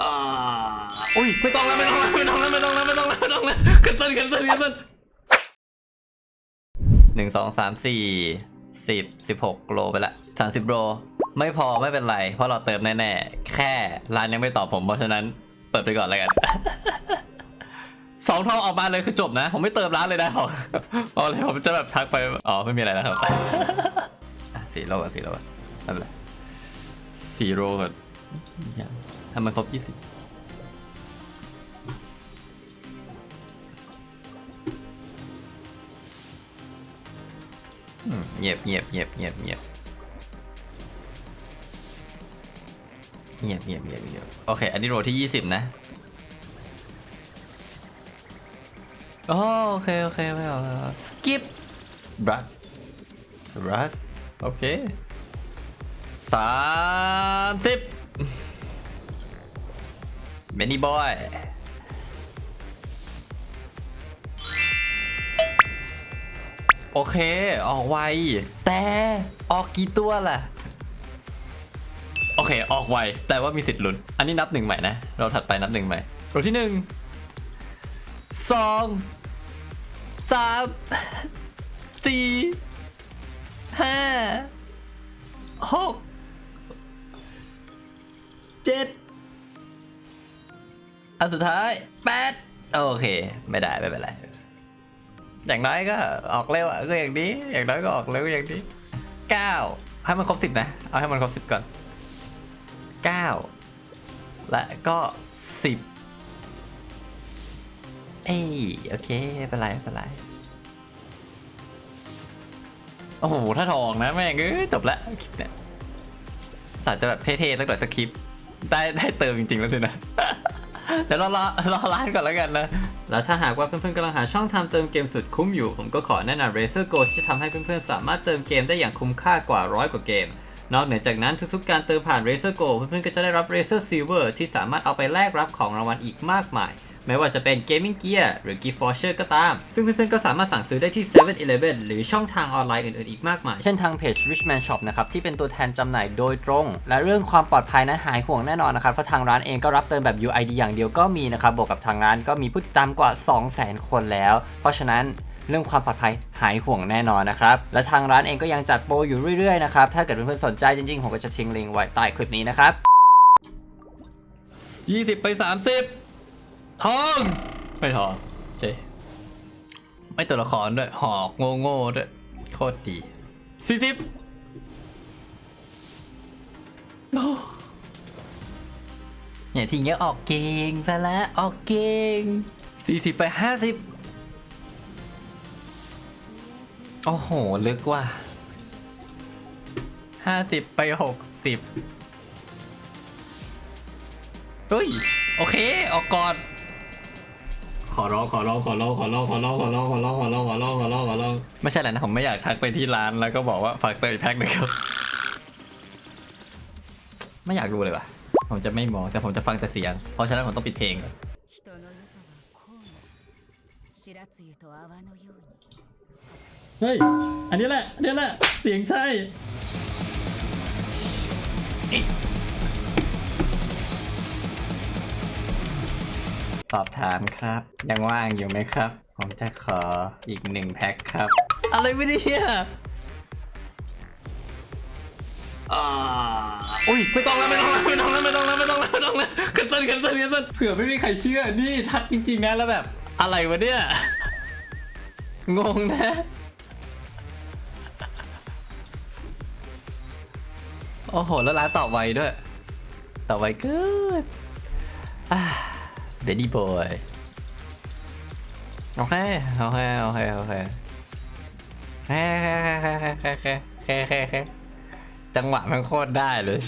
อ่าอุ้ยไม่ต้องแล้วไม่ต้องแล้วไม่ต้องแล้วไม่ต้องแล้วไม่ต้องแล้วไม่ต้องแล้วกันต้นกันต้นกันต้นหนึ่งสองสามสี่สิบสิบหกโลไปละสามสิบโลไม่พอไม่เป็นไรเพราะเราเติมแน่ๆแค่ร้านยังไม่ตอบผมเพราะฉะนั้นเปิดไปก่อนแล้วกันสองทองออกมาเลยคือจบนะ ผมไม่เติมร้านเลยนะผมเอาเลยผมจะแบบทักไปอ๋อไม่มีอะไรแล้วครับอะสี่โลก่อนสี่โลก่อนไม่เป็นไรสี่โลก่อน ยังทำมันครบยี่สิบเงียบเงียบเงียบเงียบเงียบเงียบเงียบเงียบเงียบโอเค อันนี้โรที่ยี่สิบนะโอเค โอเคไม่เอาสกิปบรัสบรัสโอเคสามสิบ เบนนี่บอยโอเค ออกไว แต่ออกกี่ตัวล่ะ โอเค ออกไว แต่ว่ามีสิทธิ์ลุ้น อันนี้นับหนึ่งใหม่นะ เราถัดไปนับหนึ่งใหม่ตัวที่หนึ่งสองสามสี่ห้าหก เจ็ดอันสุดท้ายแปดโอเค ไม่ได้ไม่เป็นไร อย่างน้อยก็ออกเร็วอะก็อย่างนี้ อย่างน้อยก็ออกเร็วอย่างนี้เก้าให้มันครบสิบนะ เอาให้มันครบสิบก่อนเก้าและก็สิบเอ้ยโอเคไม่เป็นไรไม่เป็นไรโอ้โห ถ้าทองนะแม่งเอ้ยจบละคลิปเนี่ยสาจะแบบเท่ๆสักหน่อยสักคลิป ได้ได้เติมจริงๆแล้วสินะเดี๋ยวรอรอรอร้านก่อนแล้วกันนะ แล้วถ้าหากว่าเพื่อนๆกำลังหาช่องทางเติมเกมสุดคุ้มอยู่ ผมก็ขอแนะนำ Razer Go ที่จะทำให้เพื่อนๆสามารถเติมเกมได้อย่างคุ้มค่ากว่าร้อยกว่าเกม นอกเหนือจากนั้นทุกๆการเติมผ่าน Razer Go เพื่อนๆก็จะได้รับ Razer Silver ที่สามารถเอาไปแลกรับของรางวัลอีกมากมาย ไม่ว่าจะเป็น Gaming Gear หรือ Gift Voucher ก็ตาม ซึ่งเพื่อนๆก็สามารถสั่งซื้อได้ที่7 e เ e ่ e หรือช่องทางออนไลน์อื่นๆอีกมากมาย เช่นทางเพจ Richman Shop นะครับที่เป็นตัวแทนจำหน่ายโดยตรง และเรื่องความปลอดภัยนั้นหายห่วงแน่นอนนะครับเพราะทางร้านเองก็รับเติมแบบ UID อย่างเดียวก็มีนะครับบวกกับทางร้านก็มีผู้ติดตามกว่า 200,000 คนแล้ว เพราะฉะนั้นเรื่องความปลอดภัยหายห่วงแน่นอนนะครับ และทางร้านเองก็ยังจัดโปรอยู่เรื่อยๆนะครับ ถ้าเกิดเพื่อนๆสนใจจริงๆ ผมก็จะทิ้งลิงก์ไว้ใต้คลิปนี้นะครับ 20 ไป 30 ทองไม่ทองเจไม่ตัวละครด้วย หอกโง่ๆด้วย โคตรดี40โอ้เนี่ยทีเงี้ยออกเก่งซะแล้วออกเก่ง40ไป50โอ้โห ลึกว่ะห้าสิบไปหกสิบเฮ้ย โอเค ออกก่อน ขอร้อง ขอร้อง ขอร้อง ขอร้อง ขอร้อง ขอร้อง ขอร้อง ขอร้อง ขอร้อง ขอร้อง ขอร้อง ไม่ใช่แหละนะ ผมไม่อยากทักไปที่ร้านแล้วก็บอกว่าฝากเติมอีกแพ็คหนึ่งครับ ไม่อยากดูเลยว่ะ ผมจะไม่มอง แต่ผมจะฟังแต่เสียง เพราะฉะนั้นผมต้องปิดเพลงก่อน 人の世とはこうも白露と泡のように เฮ้ย อันนี้แหละ อันนี้แหละ เสียงใช่ สอบถามครับ ยังว่างอยู่ไหมครับ ผมจะขออีกหนึ่งแพ็คครับ อะไรไม่ได้เนี่ยอ่าอุ้ยไม่ต้องแล้วไม่ต้องแล้วไม่ต้องแล้วไม่ต้องแล้วไม่ต้องแล้วไม่ต้องแล้วกันต้นกันต้นกันต้นเผื่อไม่มีใครเชื่อนี่ทักจริงๆนะแล้วแบบ อะไรวะเนี่ยงงนะโอ้โห แล้วร้านตอบไวด้วยตอบไวเกิน เบดดี้บอยโอเคโอเคโอเคโอเคแค่แค่แค่แค่แค่แค่แค่แค่จังหวะมันโคตรได้เลย